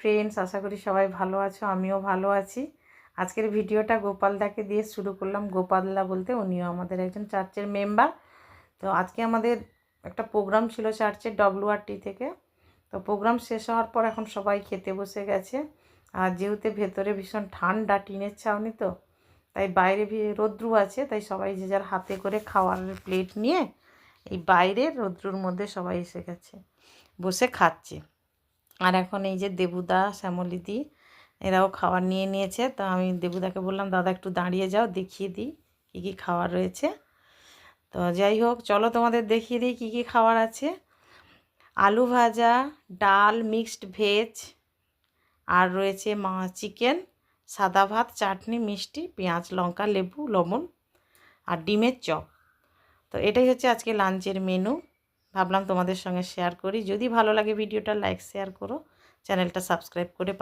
Friends আশা করি সবাই ভালো আছো, আমিও ভালো আছি। আজকের ভিডিওটা গোপালদাকে দিয়ে শুরু করলাম। গোপালদা বলতে উনিও আমাদের একজন চার্চের মেম্বার তো আজকে আমাদের একটা প্রোগ্রাম ছিল চার্চের ডব্লিউআরটি থেকে। তো প্রোগ্রাম শেষ হওয়ার পর এখন সবাই খেতে বসে গেছে। আর যেহেতু ভেতরে ভীষণ ঠান্ডা, টিনের ছাউনি তো, তাই বাইরে রৌদ্রু আছে, তাই সবাই যে যার হাতে করে খাওয়ার প্লেট নিয়ে এই বাইরে রৌদ্রুর মধ্যে সবাই এসে গেছে। বসে খাচ্ছে। আর এখন এই যে দেবুদা শ্যামলিদি এরাও খাবার নিয়ে নিয়েছে। তো আমি দেবুদাকে বললাম, দাদা, একটু দাঁড়িয়ে যাও, দেখিয়ে দিই কী কী খাবার রয়েছে। তো যাই হোক, চলো তোমাদের দেখিয়ে দিই কী কী খাবার আছে। আলু ভাজা, ডাল, মিক্সড ভেজ, আর রয়েছে মা চিকেন, সাদা ভাত, চাটনি, মিষ্টি, পেঁয়াজ, লঙ্কা, লেবু, লবণ, আর ডিমের চপ। তো এটাই হচ্ছে আজকে লাঞ্চের মেনু ভাবলাম তোমাদের সঙ্গে শেয়ার করি। যদি ভালো লাগে ভিডিওটা লাইক শেয়ার করো। চ্যানেলটা সাবস্ক্রাইব করে